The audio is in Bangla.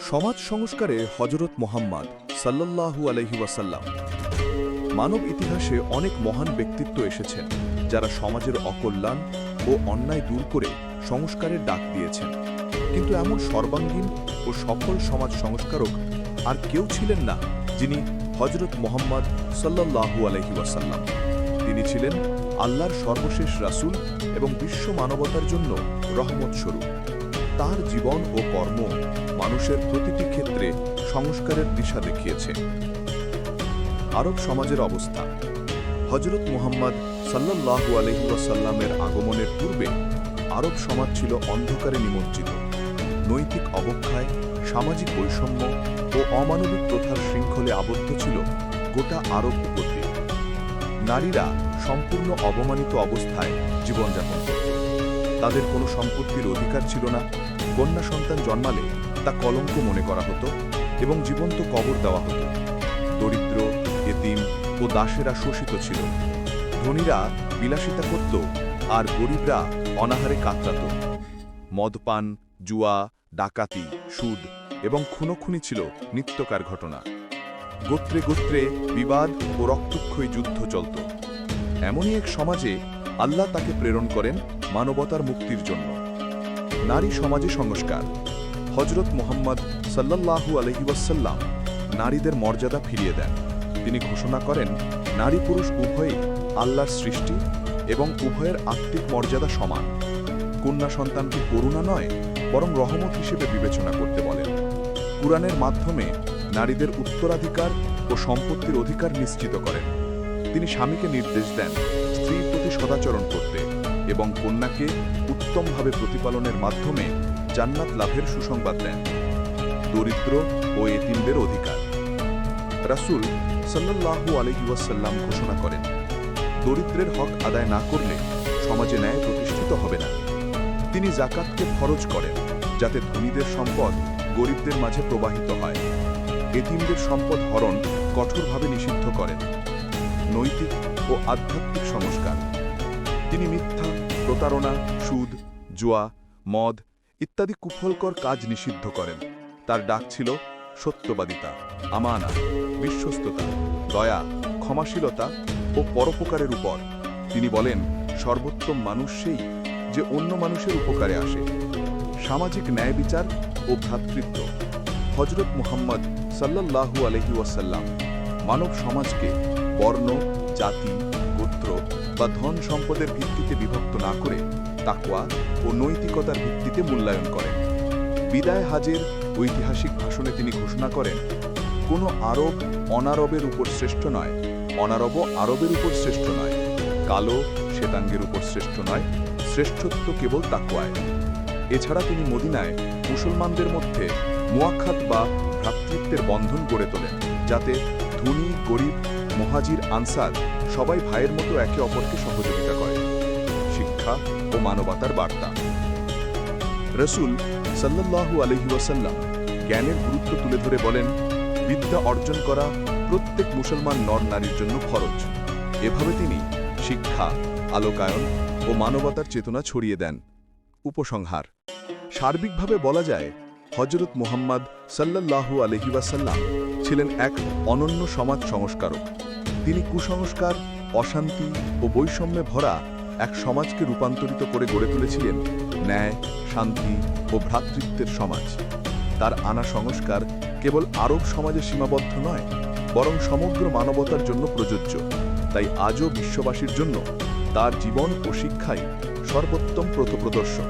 সমাজ সংস্কারে হজরত মোহাম্মদ সাল্লাল্লাহু আলহি ওয়াসাল্লাম। মানব ইতিহাসে অনেক মহান ব্যক্তিত্ব এসেছেন, যারা সমাজের অকল্যাণ ও অন্যায় দূর করে সংস্কারের ডাক দিয়েছেন। কিন্তু এমন সর্বাঙ্গীন ও সফল সমাজ সংস্কারক আর কেউ ছিলেন না যিনি হজরত মোহাম্মদ সাল্লাল্লাহু আলহি ওয়াসাল্লাম। তিনি ছিলেন আল্লাহর সর্বশেষ রাসূল এবং বিশ্ব মানবতার জন্য রহমত স্বরূপ। তার জীবন ও কর্ম মানুষের প্রতিটি ক্ষেত্রে সংস্কারের দিশা দেখিয়েছে। আরব সমাজের অবস্থা। হজরত মুহাম্মদ সাল্লাল্লাহু আলহি ওয়াসাল্লামের আগমনের পূর্বে আরব সমাজ ছিল অন্ধকারে নিমজ্জিত। নৈতিক অবক্ষয়, সামাজিক বৈষম্য ও অমানবিক প্রথার শৃঙ্খলে আবদ্ধ ছিল গোটা আরব উপদ্বীপ। নারীরা সম্পূর্ণ অবমানিত অবস্থায় জীবনযাপন করত তাদের কোনো সম্পত্তির অধিকার ছিল না। কন্যা সন্তান জন্মালে তা কলঙ্ক মনে করা হতো এবং জীবন্ত কবর দেওয়া হতো। দরিদ্র, এতিম ও দাসেরা শোষিত ছিল। ধনীরা বিলাসিতা করত আর গরিবরা অনাহারে কাতরাত। মদপান, জুয়া, ডাকাতি, সুদ এবং খুনোখুনি ছিল নিত্যকার ঘটনা। গোত্রে গোত্রে বিবাদ ও রক্তক্ষয়ী যুদ্ধ চলত। এমনই এক সমাজে আল্লাহ তাকে প্রেরণ করেন মানবতার মুক্তির জন্য। নারী সমাজে সংস্কার। হজরত মোহাম্মদ সাল্লাল্লাহু আলহিউসাল্লাম নারীদের মর্যাদা ফিরিয়ে দেন। তিনি ঘোষণা করেন, নারী পুরুষ উভয়ই আল্লাহর সৃষ্টি এবং উভয়ের আত্মিক মর্যাদা সমান। কন্যা সন্তানকে করুণা নয়, বরং রহমত হিসেবে বিবেচনা করতে বলেন। কুরআনের মাধ্যমে নারীদের উত্তরাধিকার ও সম্পত্তির অধিকার নিশ্চিত করেন। তিনি স্বামীকে নির্দেশ দেন সদাচরণ করতে এবং কন্যাকে উত্তমভাবে প্রতিপালনের মাধ্যমে জান্নাত লাভের সুসংবাদ দেন। দরিদ্র ও এতিমদের অধিকার। রাসূল সাল্লাল্লাহু আলাইহি ওয়াসাল্লাম ঘোষণা করেন, দরিদ্রের হক আদায় না করলে সমাজে ন্যায় প্রতিষ্ঠিত হবে না। তিনি জাকাতকে ফরজ করেন, যাতে ধনীদের সম্পদ গরিবদের মাঝে প্রবাহিত হয়। এতিমদের সম্পদ হরণ কঠোরভাবে নিষিদ্ধ করেন। নৈতিক ও আধ্যাত্মিক সংস্কার। তিনি মিথ্যা, প্রতারণা, সুদ, জুয়া, মদ ইত্যাদি কুফলকর কাজ নিষিদ্ধ করেন। তার ডাক ছিল সত্যবাদিতা, আমানা, বিশ্বস্ততা, দয়া, ক্ষমাশীলতা ও পরোপকারের উপর। তিনি বলেন, সর্বোত্তম মানুষ সেই যে অন্য মানুষের উপকারে আসে। সামাজিক ন্যায় বিচার ও ভ্রাতৃত্ব। হজরত মুহাম্মদ সাল্লাল্লাহু আলহি ওয়াসাল্লাম মানব সমাজকে বর্ণ, জাতি, গোত্র বা ধন সম্পদের ভিত্তিতে বিভক্ত না করে তাকওয়া ও নৈতিকতার ভিত্তিতে মূল্যায়ন করেন। বিদায় হাজের ঐতিহাসিক ভাষণে তিনি ঘোষণা করেন, কোনো আরব অনারবের উপর শ্রেষ্ঠ নয় অনারব আরবের উপর শ্রেষ্ঠ নয়, কালো শ্বেতাঙ্গের উপর শ্রেষ্ঠ নয়, শ্রেষ্ঠত্ব কেবল তাকওয়ায়। এছাড়া তিনি মদিনায় মুসলমানদের মধ্যে মুয়াক্ষাত বা ভ্রাতৃত্বের বন্ধন গড়ে তোলেন, যাতে ধনী, গরিব মহাজির আনসার সবাই ভাইয়ের মতো একে অপরকে সহযোগিতা করে। শিক্ষা ও মানবতার বার্তা। রসুল সাল্লাল্লাহু আলহি ওয়াসাল্লাম জ্ঞানের গুরুত্ব তুলে ধরে বলেন, বিদ্যা অর্জন করা প্রত্যেক মুসলমান নর নারীর জন্য খরচ এভাবে তিনি শিক্ষা, আলোকায়ন ও মানবতার চেতনা ছড়িয়ে দেন। উপসংহার। সার্বিকভাবে বলা যায় হজরত মোহাম্মদ সাল্লাল্লাহু আলহি ওয়াসাল্লাম ছিলেন এক অনন্য সমাজ সংস্কারক। তিনি কুসংস্কার, অশান্তি ও বৈষম্যে ভরা এক সমাজকে রূপান্তরিত করে গড়ে তুলেছিলেন ন্যায়, শান্তি ও ভ্রাতৃত্বের সমাজ। তার আনা সংস্কার কেবল আরব সমাজে সীমাবদ্ধ নয়, বরং সমগ্র মানবতার জন্য প্রযোজ্য। তাই আজও বিশ্ববাসীর জন্য তার জীবন ও শিক্ষাই সর্বোত্তম প্রথপ্রদর্শক